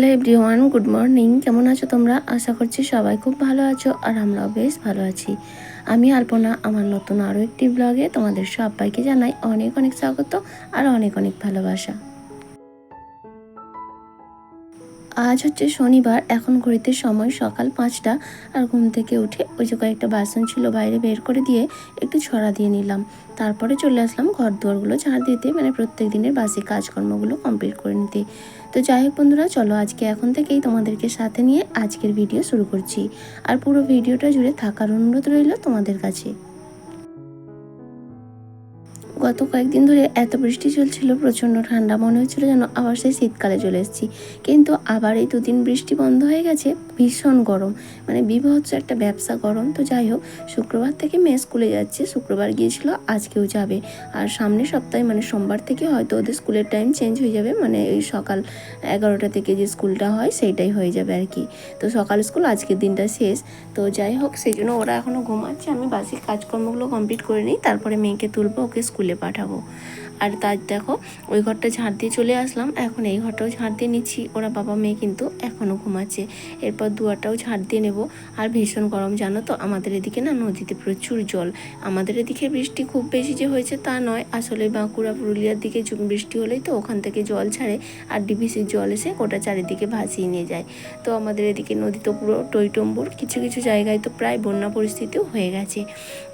Hello everyone, good morning. কেমন আছো তোমরা? আশা করছি সবাই খুব ভালো আছো আর আমরাও বেশ ভালো আছি। আমি আলপনা, আমার নতুন আরও একটি ব্লগে তোমাদের সবাইকে জানাই অনেক অনেক স্বাগত আর অনেক অনেক ভালোবাসা। আজ হচ্ছে শনিবার, এখন ঘড়িতে সময় সকাল পাঁচটা আর ঘুম থেকে উঠে ওই যে কয়েকটা বাসন ছিল বাইরে বের করে দিয়ে একটু ছড়া দিয়ে নিলাম। তারপরে চলে আসলাম ঘর দুয়ারগুলো ঝাড় দিতে মানে প্রত্যেক দিনের বাসি কাজকর্মগুলো কমপ্লিট করে নিতে। তো যাই হোক বন্ধুরা, চলো আজকে এখন থেকেই তোমাদেরকে সাথে নিয়ে আজকের ভিডিও শুরু করছি। আর পুরো ভিডিওটা জুড়ে থাকার অনুরোধ রইল তোমাদের কাছে। গত কয়েকদিন ধরে এত বৃষ্টি চলছিল, প্রচণ্ড ঠান্ডা মনে হচ্ছিল যেন আবার সেই শীতকালে চলে এসেছি। কিন্তু আবার এই দুদিন বৃষ্টি বন্ধ হয়ে গেছে, ভীষণ গরম। মানে বিভৎস একটা ব্যবসা গরম। তো যাই হোক, শুক্রবার থেকে মেয়ে স্কুলে যাচ্ছে। শুক্রবার গিয়েছিল, আজকেও যাবে। আর সামনের সপ্তাহে মানে সোমবার থেকে হয়তো ওদের স্কুলের টাইম চেঞ্জ হয়ে যাবে। মানে এই সকাল এগারোটা থেকে যে স্কুলটা হয়, সেইটাই হয়ে যাবে আর কি। তো সকাল স্কুল, আজকের দিনটা শেষ। তো যাই হোক, সেই জন্য ওরা এখনও ঘুমাচ্ছে। আমি বাসি কাজকর্মগুলো কমপ্লিট করে নিই। তারপরে মেয়েকে তুলবো, ওকে স্কুলে পাঠাবো। আর তার দেখো, ওই ঘরটা ঝাড় দিয়ে চলে আসলাম। এখন এই ঘরটাও ঝাঁট দিয়ে নিচ্ছি। ওরা বাবা মেয়ে কিন্তু এখনও ঘুমাচ্ছে। এরপর দুয়ারটাও ঝাঁট দিয়ে নেব। আর ভীষণ গরম, জানো তো? আমাদের এদিকে না নদীতে প্রচুর জল। আমাদের এদিকে বৃষ্টি খুব বেশি যে হয়েছে তা নয়। আসলে বাঁকুড়া, পুরুলিয়ার দিকে বৃষ্টি হলেই তো ওখান থেকে জল ছাড়ে আর ডিভিসির জল এসে গোটা চারিদিকে ভাসিয়ে নিয়ে যায়। তো আমাদের এদিকে নদী তো পুরো টইটম্বুর। কিছু কিছু জায়গায় তো প্রায় বন্যা পরিস্থিতিও হয়ে গেছে।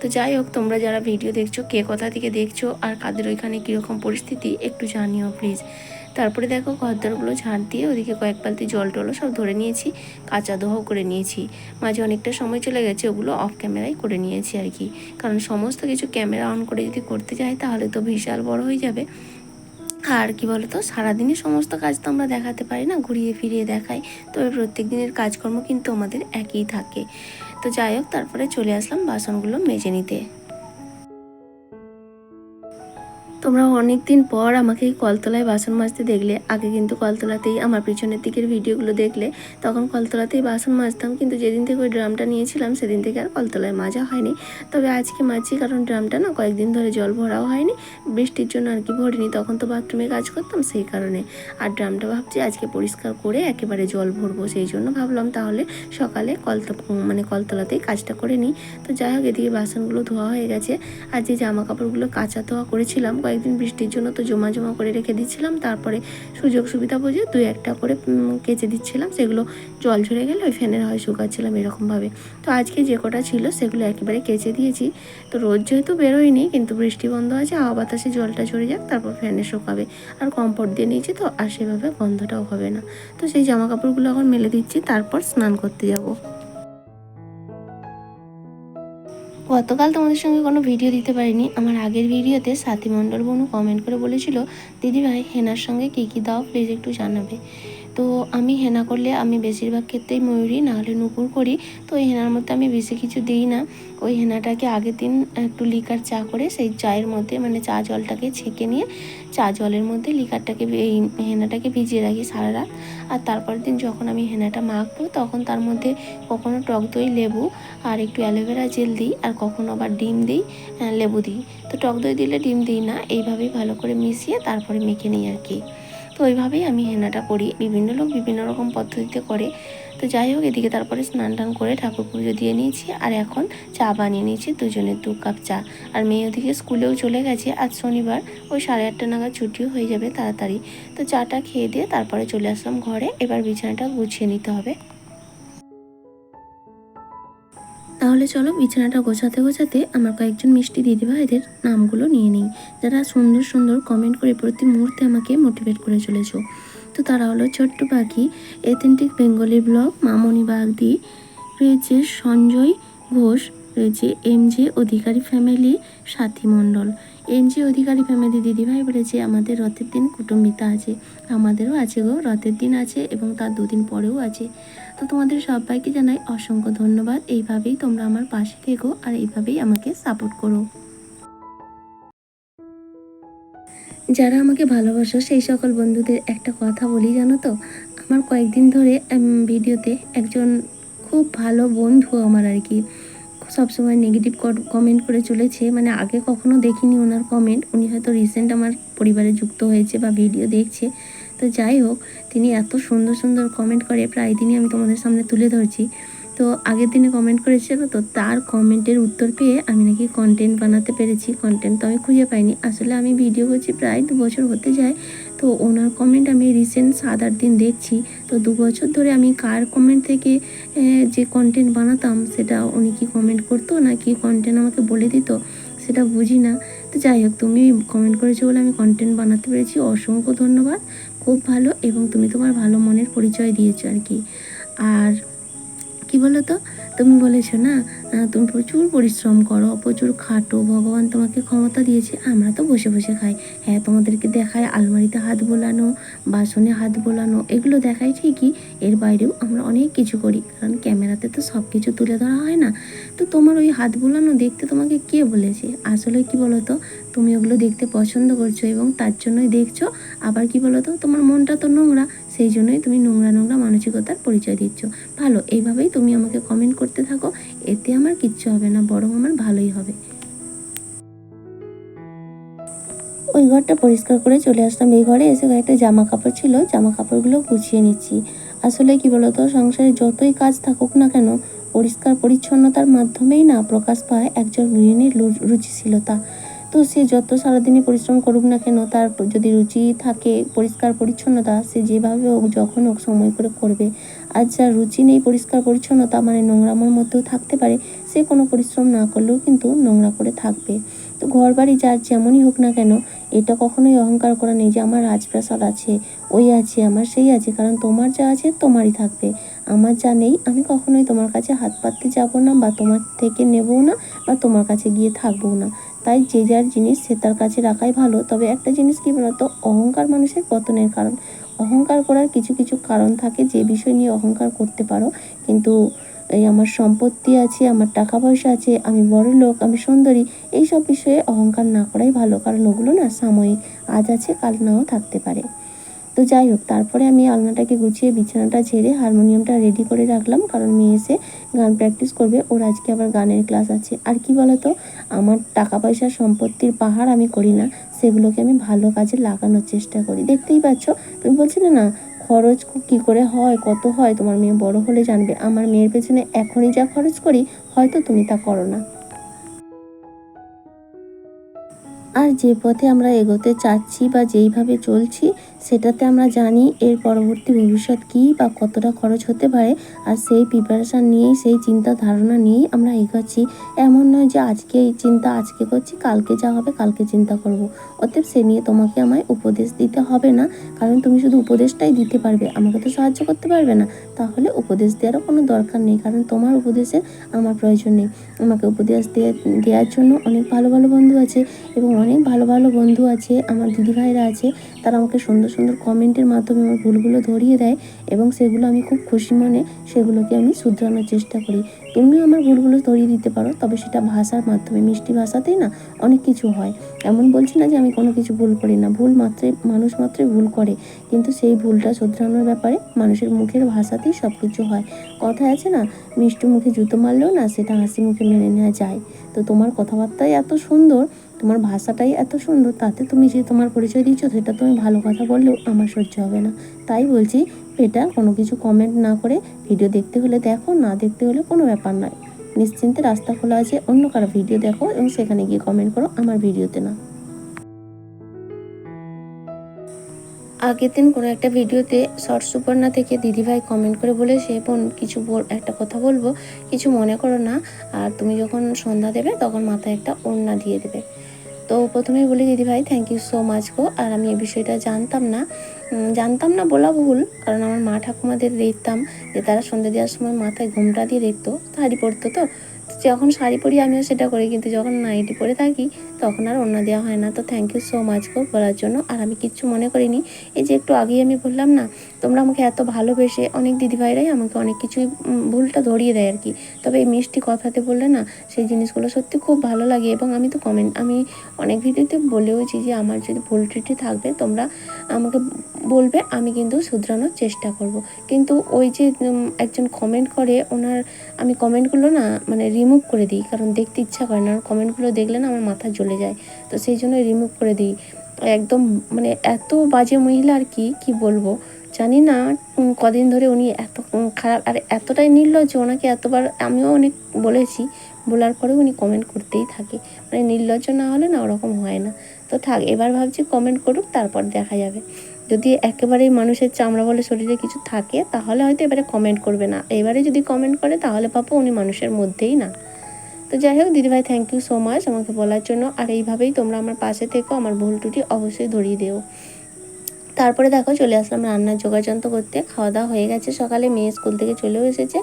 তো যাই হোক, তোমরা যারা ভিডিও দেখছ, কে কোথা থেকে দেখছ আর কাদের ওইখানে কীরকম পরিস্থিতি, একটু জানিও প্লিজ তারপরে দেখো ঘরদরগুলো ঝাড় দিয়ে ওদিকে কয়েক বালতি জল টলও সব ধরে নিয়েছি, কাঁচা দোহাও করে নিয়েছি। মাঝে অনেকটা সময় চলে গেছে, ওগুলো অফ ক্যামেরাই করে নিয়েছি আর কি। কারণ সমস্ত কিছু ক্যামেরা অন করে যদি করতে যাই, তাহলে তো বিশাল বড় হয়ে যাবে। আর কি বলতো সারাদিনই সমস্ত কাজ তো আমরা দেখাতে পারি না, ঘুরিয়ে ফিরিয়ে দেখাই। তবে প্রত্যেক দিনের কাজকর্ম কিন্তু আমাদের একই থাকে। তো যাই হোক, তারপরে চলে আসলাম বাসনগুলো মেজে নিতে। তোমরা অনেক দিন পর আমাকে এই কলতলায় বাসন মাজতে দেখলে, আগে কিন্তু কলতলাতেই আমার পিছনের দিকের ভিডিওগুলো দেখলে, তখন কলতলাতেই বাসন মাজতাম, কিন্তু যেদিন থেকে ওই ড্রামটা নিয়েছিলাম, সেদিন থেকে আর কলতলায় মাজা হয়নি। তবে আজকে মাজছি, কারণ ড্রামটা না কয়েকদিন ধরে জল ভরাও হয়নি, বৃষ্টির জন্য আর কি ভরিনি, তখন তো বাথরুমে কাজ করতাম সেই কারণে। আর ড্রামটা ভাবছি আজকে পরিষ্কার করে একেবারে জল ভরবো, সেই জন্য ভাবলাম তাহলে সকালে কলতা মানে কলতলাতেই কাজটা করে নিই। তো যাই হোক, এদিকে বাসনগুলো ধোয়া হয়ে গেছে, আর যে জামা কাপড়গুলো কাঁচা ধোয়া করেছিলাম কয়েকদিন বৃষ্টির জন্য তো জমা জমা করে রেখে দিচ্ছিলাম, তারপরে সুযোগ সুবিধা বুঝে দুই একটা করে কেচে দিচ্ছিলাম, সেগুলো জল ঝরে গেলে ওই ফ্যানের হয় শুকাচ্ছিলাম এরকমভাবে। তো আজকে যে কটা ছিল সেগুলো একেবারে কেচে দিয়েছি। তো রোদ যেহেতু বেরোয়নি, কিন্তু বৃষ্টি বন্ধ আছে, হাওয়া বাতাসে জলটা ঝরে যাক, তারপর ফ্যানে শুকাবে। আর কম্ফর্ট দিয়ে নিয়েছি তো, আর সেভাবে গন্ধটাও হবে না। তো সেই জামা কাপড়গুলো এখন মেলে দিচ্ছি, তারপর স্নান করতে যাব। গতকাল তোমাদের সঙ্গে কোনো ভিডিও দিতে পারিনি। আমার আগের ভিডিওতে সাথী মণ্ডল বনু কমেন্ট করে বলেছিল, দিদিভাই, হেনার সঙ্গে কী কী দাও প্লিজ একটু জানাবে। তো আমি হেনা করলে আমি বেশিরভাগ ক্ষেত্রেই ময়ূরী নাহলে নুপুর করি। তো ওই হেনার মধ্যে আমি বেশি কিছু দিই না। ওই হেনাটাকে আগের দিন একটু লিকার চা করে সেই চায়ের মধ্যে মানে চা জলটাকে ছেঁকে নিয়ে, চা জলের মধ্যে লিকারটাকে এই হেনাটাকে ভিজিয়ে রাখি সারা রাত। আর তারপরের দিন যখন আমি হেনাটা মাখবো, তখন তার মধ্যে কখনো টক দই, লেবু আর একটু অ্যালোভেরা জেল দিই আর কখনো আবার ডিম দিই লেবু দিই। তো টক দই দিলে ডিম দিই না, এইভাবেই ভালো করে মিশিয়ে তারপরে মেখে নিই আর কি। তো ওইভাবেই আমি হেনাটা করি বিভিন্ন লোক বিভিন্ন রকম পদ্ধতিতে করে। তো যাই হোক, এদিকে তারপরে স্নান টান করে ঠাকুর পুজো দিয়ে নিয়েছি আর এখন চা বানিয়ে নিয়েছি দুজনের দু কাপ চা। আর মেয়ে ওদিকে স্কুলেও চলে গেছে। আজ শনিবার, ওই সাড়ে আটটা নাগাদ ছুটিও হয়ে যাবে তাড়াতাড়ি। তো চাটা খেয়ে দিয়ে তারপরে চলে আসলাম ঘরে। এবার বিছানাটা গুছিয়ে নিতে হবে। তাহলে চলো বিছানাটা গোছাতে গোছাতে আমার কয়েকজন মিষ্টি দিদিভাইদের নামগুলো নিয়ে নিই। যারা সুন্দর সুন্দর কমেন্ট করে প্রতি মুহূর্তে আমাকে মোটিভেট করে চলেছো। তো তারা হলো ছোট্ট পাখি authentic Bengali blog Mamoni Bagdi, রয়েছে সঞ্জয় ঘোষ, রয়েছে M J Adhikari family Sathi Mondal. M J Adhikari family দিদিভাই বলেছে, আমাদের রথের দিন কুটুম্বিতা আছে। আমাদেরও আছে গো, রথের দিন আছে এবং তার দুদিন পরেও আছে। তো তোমাদের সবাইকে জানাই অসংখ্য ধন্যবাদ। এইভাবেই তোমরা আমার পাশে থেকো আর এইভাবেই আমাকে সাপোর্ট করো। যারা আমাকে ভালোবাসো, সেই সকল বন্ধুদের একটা কথা বলি, জানো তো? আমার কয়েকদিন ধরে ভিডিওতে একজন খুব ভালো বন্ধু আমার আর কি, সবসময় নেগেটিভ কমেন্ট করে চলেছে। মানে আগে কখনো দেখিনি ওনার কমেন্ট উনি হয়তো রিসেন্ট আমার পরিবারে যুক্ত হয়েছে বা ভিডিও দেখছে। তো যাই হোক, তিনি এত সুন্দর সুন্দর কমেন্ট করে, প্রায় দিনই আমি তোমাদের সামনে তুলে ধরছি। তো আগের দিনে কমেন্ট করেছিল, তো তার কমেন্টের উত্তর পেয়ে আমি নাকি কন্টেন্ট বানাতে পেরেছি। কন্টেন্ট তো আমি খুঁজে পাইনি। আসলে আমি ভিডিও করছি প্রায় দু বছর হতে যায়, তো ওনার কমেন্ট আমি রিসেন্ট সাত আট দিন দেখছি। তো দু বছর ধরে আমি কার কমেন্ট থেকে যে কন্টেন্ট বানাতাম, সেটা উনি কি কমেন্ট করতো, না কি কন্টেন্ট আমাকে বলে দিত, সেটা বুঝি না। তো যাই হোক তুমি কমেন্ট করেছ বলে আমি কন্টেন্ট বানাতে পেরেছি। অসংখ্য ধন্যবাদ। খুব ভালো এবং তুমি তোমার ভালো মনের পরিচয় দিয়েছ আর কি। আর কি বলো তো তুমি বলেছ না তুমি প্রচুর পরিশ্রম করো, প্রচুর খাটো, ভগবান তোমাকে ক্ষমতা দিয়েছে, আমরা তো বসে বসে খাই। হ্যাঁ তোমাদেরকে দেখায় আলমারিতে হাত বোলানো, বাসনে হাত বোলানো, এগুলো দেখাই ঠিকই, এর বাইরেও আমরা অনেক কিছু করি, কারণ ক্যামেরাতে তো সব কিছু তুলে ধরা হয় না। তো তোমার ওই হাত বোলানো দেখতে তোমাকে কে বলেছে? আসলে কি বলো তো তুমি ওগুলো দেখতে পছন্দ করছ এবং তার জন্যই দেখছ, আবার কি বলো তো তোমার মনটা তো নোংরা, সেই জন্যই তুমি নোংরা নোংরা মানসিকতার পরিচয় দিচ্ছ। ভালো, এইভাবেই তুমি আমাকে কমেন্ট করতে থাকো এতে আমার কিচ্ছু হবে না, বরং আমার ভালোই হবে। ওই ঘরটা পরিষ্কার করে চলে আসলাম। এই ঘরে এসে কয়েকটা জামা কাপড় ছিল জামা কাপড়গুলো গুছিয়ে নিচ্ছি। আসলে কি বলতো, সংসারে যতই কাজ থাকুক না কেন, পরিষ্কার পরিচ্ছন্নতার মাধ্যমেই না প্রকাশ পায় একজন গৃহিণীর রুচিশীলতা। তো সে যত সারাদিনই পরিশ্রম করুক না কেন, তার যদি রুচি থাকে, পরিষ্কার পরিচ্ছন্নতা, সে যেভাবে হোক, যখন হোক সময় করে করবে আর যার রুচি নেই, পরিষ্কার, পরিচ্ছন্নতা মানে নোংরামোর মধ্যেও থাকতে পারে, সে কোনো পরিশ্রম না করলেও কিন্তু নোংরা করে থাকবে। তো ঘর বাড়ি যার যেমনই হোক না কেন, এটা কখনোই অহংকার করা নেই যে আমার রাজপ্রাসাদ আছে, ওই আছে, আমার সেই আছে, কারণ তোমার যা আছে তোমারই থাকবে। আমার যা নেই, আমি কখনোই তোমার কাছে হাত পাততে যাব না, বা তোমার থেকে নেবও না, বা তোমার কাছে গিয়ে থাকব না। তাই যে যার জিনিস সে তার কাছে রাখাই ভালো। তবে একটা জিনিস কি বলতো? অহংকার মানুষের পতনের কারণ। অহংকার করার কিছু কিছু কারণ থাকে যে বিষয় নিয়ে অহংকার করতে পারো। কিন্তু এই আমার সম্পত্তি আছে, আমার টাকা পয়সা আছে, আমি বড় লোক, আমি সুন্দরী, এইসব বিষয়ে অহংকার না করাই ভালো। কারণ ওগুলো না সাময়িক আজ আছে, কাল নাও থাকতে পারে। তো যাই হোক, তারপরে আমি আলনাটাকে গুছিয়ে বিছানাটা ঝেড়ে হারমোনিয়ামটা রেডি করে রাখলাম, কারণ মেয়ে এসে গান প্র্যাকটিস করবে। ওর আজকে আবার গানের ক্লাস আছে। আর কি বলতো, আমার টাকা পয়সা সম্পত্তির পাহাড় আমি করি না, সেগুলোকে আমি ভালো কাজে লাগানোর চেষ্টা করি। দেখতেই পাচ্ছ, তুমি বলছিলে না, খরচ কী করে হয়, কত হয়, তোমার মেয়ে বড় হলে জানবে। আমার মেয়ের পেছনে এখনই যা খরচ করি, হয়তো তুমি তা করো না। আর যে পথে আমরা এগোতে চাচ্ছি বা যেইভাবে চলছি সেটাতে আমরা জানি এর পরবর্তী ভবিষ্যৎ কী বা কতটা খরচ হতে পারে। আর সেই প্রিপারেশান নিয়েই, সেই চিন্তা ধারণা নিয়েই আমরা এগোচ্ছি। এমন নয় যে আজকে এই চিন্তা আজকে করছি, কালকে যা হবে কালকে চিন্তা করব। অতএব সে নিয়ে তোমাকে আমায় উপদেশ দিতে হবে না। কারণ তুমি শুধু উপদেশটাই দিতে পারবে, আমাকে তো সাহায্য করতে পারবে না। তাহলে উপদেশ দেওয়ারও কোনো দরকার নেই, কারণ তোমার উপদেশের আমার প্রয়োজন নেই। আমাকে উপদেশ দিয়ে, দেওয়ার জন্য অনেক ভালো ভালো বন্ধু আছে এবং অনেক ভালো ভালো বন্ধু আছে, আমার দিদিভাইরা আছে। তারা আমাকে সুন্দর সুন্দর কমেন্টের মাধ্যমে আমার ভুলগুলো ধরিয়ে দেয় এবং সেগুলো আমি খুব খুশি মনে সেগুলোকে আমি শুধরানোর চেষ্টা করি। তুমিও আমার ভুলগুলো ধরিয়ে দিতে পারো, তবে সেটা ভাষার মাধ্যমে, মিষ্টি ভাষাতেই না, অনেক কিছু হয়। এমন বলছি না যে আমি কোনো কিছু ভুল করি না, ভুল মাত্রই মানুষ মাত্রই ভুল করে, কিন্তু সেই ভুলটা শুধরানোর ব্যাপারে মানুষের মুখের ভাষাতেই সব কিছু হয়। কথায় আছে না, মিষ্টি মুখে জুতো মারলেও না, সেটা হাসি মুখে মেনে নেওয়া যায়। তো তোমার কথাবার্তাই এত সুন্দর তোমার ভাষাটাই এত সুন্দর, তাতে তুমি যে তোমার পরিচয় দিচ্ছ সেটা তুমি ভালো কথা বললেও আমার সহ্য হবে না। তাই বলছি, এটা কোনো কিছু কমেন্ট না করে ভিডিও দেখতে হলে দেখো, না দেখতে হলে কোনো ব্যাপার নয়। নিশ্চিন্তে রাস্তা খোলা আছে, অন্য কারও ভিডিও দেখো এবং সেখানে গিয়ে কমেন্ট করো, আমার ভিডিওতে না। আগের দিন কোনো একটা ভিডিওতে শর্ট সুপর্ণা থেকে দিদিভাই কমেন্ট করে বলে, সে বোন, কিছু বল, একটা কথা বলব, কিছু মনে করো না। আর তুমি যখন সন্ধ্যা দেবে, তখন মাথায় একটা ওড়না দিয়ে দেবে। তো প্রথমেই বলি দিদিভাই থ্যাংক ইউ সো মাচ গো। আর আমি এই বিষয়টা জানতাম না। জানতাম না বলা ভুল, কারণ আমার মা ঠাকুমাদের দেখতাম যে তারা সন্ধ্যা দেওয়ার সময় মাথায় ঘোমটা দিয়ে দেখতো শাড়ি পরতো তো তো। যখন শাড়ি পরি আমিও সেটা করি, কিন্তু যখন নাইটি পরে থাকি, তখন আর অন্য দেওয়া হয় না। তো থ্যাংক ইউ সো মাচ গো বলার জন্য। আর আমি কিচ্ছু মনে করিনি। এই যে একটু আগেই আমি বললাম না, তোমরা আমাকে এত ভালোবেসে অনেক দিদিভাইরাই আমাকে অনেক কিছুই ভুলটা ধরিয়ে দেয় আর কি। তবে এই মিষ্টি কথাতে বললে না, সেই জিনিসগুলো সত্যি খুব ভালো লাগে। এবং আমি তো কমেন্ট আমি অনেক ভিডিওতে বলেওছি যে আমার যদি ভুল ত্রুটি থাকবে, তোমরা আমাকে বলবে, আমি কিন্তু শুধরানোর চেষ্টা করব। কিন্তু ওই যে একজন কমেন্ট করে, ওনার, আমি কমেন্টগুলো না মানে রিমুভ করে দিই, কারণ দেখতে ইচ্ছা করে না। কমেন্টগুলো দেখলে না, আমার মাথা জ্বলে যায়। তো সেই জন্য রিমুভ করে দিই। একদম মানে এত বাজে মহিলা আর কি কি বলব? জানি না কদিন ধরে উনি এত খারাপ, আর এতটাই নির্লজ্জ, ওনাকে এতবার আমিও অনেক বলেছি। বলার পরে উনি কমেন্ট করতেই থাকে। মানে নির্লজ্জ না হলে না ওরকম হয় না। তো থাক, এবার ভাবছি কমেন্ট করুক, তারপর দেখা যাবে। যদি একেবারেই মানুষের চামড়া বলে শরীরে কিছু থাকে, তাহলে হয়তো এবারে কমেন্ট করবে না। এবারে যদি কমেন্ট করে, তাহলে পাবো উনি মানুষের মধ্যেই না। তো যাই হোক, দিদিভাই থ্যাংক ইউ সো মাচ আমাকে বলার জন্য। আর এইভাবেই তোমরা আমার পাশে থেকো, আমার ভুল ত্রুটি অবশ্যই ধরিয়ে দিও। তারপরে দেখো, চলে আসলাম রান্নার যোগাযন্ত্র করতে। খাওয়া দাওয়া হয়ে গেছে সকালে, মেয়ে স্কুল থেকে চলেও এসেছে।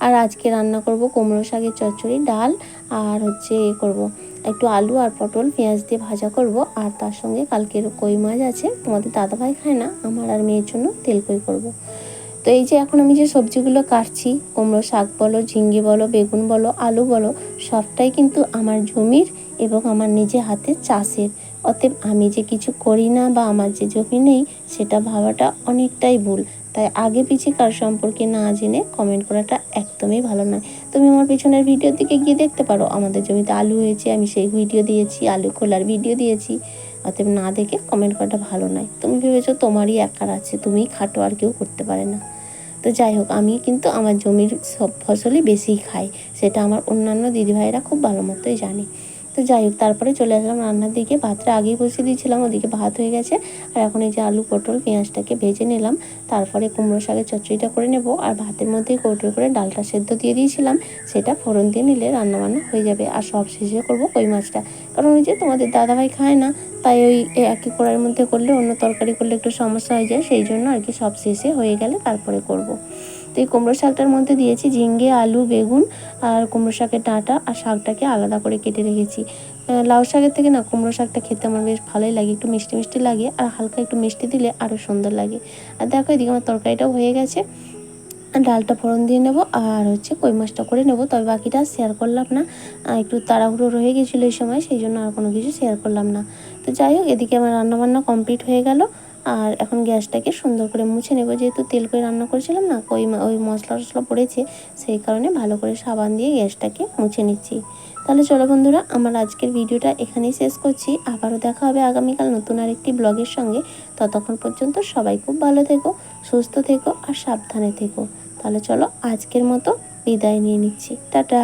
আর আজকে রান্না করব কুমড়ো শাকের চচ্চড়ি, ডাল, আর হচ্ছে এ করব একটু আলু আর পটল পেঁয়াজ দিয়ে ভাজা করব। আর তার সঙ্গে কালকের কই মাছ আছে, তোমাদের দাদাভাই খায় না, আমার আর মেয়ের জন্য তেল কই করব। তো এই যে এখন আমি যে সবজিগুলো কাটছি, কুমড়ো শাক বলো, ঝিঙ্গি বলো, বেগুন বলো, আলু বলো, সবটাই কিন্তু আমার জমির এবং আমার নিজে হাতে চাষের। অতএব আমি যে কিছু করি না বা আমার যে জমি নেই, সেটা ভাবাটা অনেকটাই ভুল। তাই আগে পিছিয়ে কার সম্পর্কে না জেনে কমেন্ট করাটা একদমই ভালো নয়। তুমি আমার পিছনের ভিডিওর দিকে গিয়ে দেখতে পারো। আমাদের জমিতে আলু হয়েছে, আমি সেই ভিডিও দিয়েছি, আলু খোলার ভিডিও দিয়েছি। অতএব না দেখে কমেন্ট করাটা ভালো নয়। তুমি ভেবেছো তোমারই একার আছে, তুমিই খাটো, আর কেউ করতে পারে না। তো যাই হোক, আমি কিন্তু আমার জমির সব ফসলই বেশি খাই, সেটা আমার অন্যান্য দিদিভাইরা খুব ভালো মতোই জানে। তো যাই হোক, তারপরে চলে আসলাম রান্নার দিকে। ভাতটা আগেই বসিয়ে দিয়েছিলাম, ওদিকে ভাত হয়ে গেছে। আর এখন এই যে আলু, পটল, পেঁয়াজটাকে ভেজে নিলাম। তারপরে কুমড়ো শাকের চচ্চড়িটা করে নেব। আর ভাতের মধ্যে কৌটো করে ডালটা সেদ্ধ দিয়ে দিয়েছিলাম। সেটা ফোড়ন দিয়ে নিলে রান্নাবান্না হয়ে যাবে। আর সব শেষে করব কই মাছটা। কারণ ওই যে তোমাদের দাদাভাই খায় না, তাই ওই একই কড়াইয়ের মধ্যে করলে, অন্য তরকারি করলে একটু সমস্যা হয়ে যায়। সেই জন্য আর কি সব শেষে হয়ে গেলে তারপরে করব। তো এই কুমড়ো শাকটার মধ্যে দিয়েছি ঝিঙ্গে আলু, বেগুন আর কুমড়ো শাকের ডাঁটা আর শাকটাকে আলাদা করে কেটে রেখেছি। লাউ শাকের থেকে না কুমড়ো শাকটা খেতে আমার বেশ ভালোই লাগে, একটু মিষ্টি মিষ্টি লাগে আর হালকা একটু মিষ্টি দিলে আরও সুন্দর লাগে। আর দেখো এদিকে আমার তরকারিটাও হয়ে গেছে। ডালটা ফোড়ন দিয়ে নেব আর হচ্ছে কই মাছটা করে নেব, তবে বাকিটা শেয়ার করলাম না। একটু তাড়াহুড়ো রয়ে গেছিল এই সময়, সেই জন্য আর কোনো কিছু শেয়ার করলাম না। তো যাই হোক, এদিকে আমার রান্নাবান্না কমপ্লিট হয়ে গেল। আর এখন গ্যাসটাকে সুন্দর করে মুছে নেব। যেহেতু তেল করে রান্না করেছিলাম না, ওই ওই মশলা টশলা পড়েছে, সেই কারণে ভালো করে সাবান দিয়ে গ্যাসটাকে মুছে নিচ্ছি। তাহলে চলো বন্ধুরা, আমার আজকের ভিডিওটা এখানেই শেষ করছি। আবারও দেখা হবে আগামীকাল নতুন আরেকটি ব্লগের সঙ্গে। ততক্ষণ পর্যন্ত সবাই খুব ভালো থেকো, সুস্থ থেকো আর সাবধানে থেকো। তাহলে চলো আজকের মতো বিদায় নিয়ে নিচ্ছি। টাটা!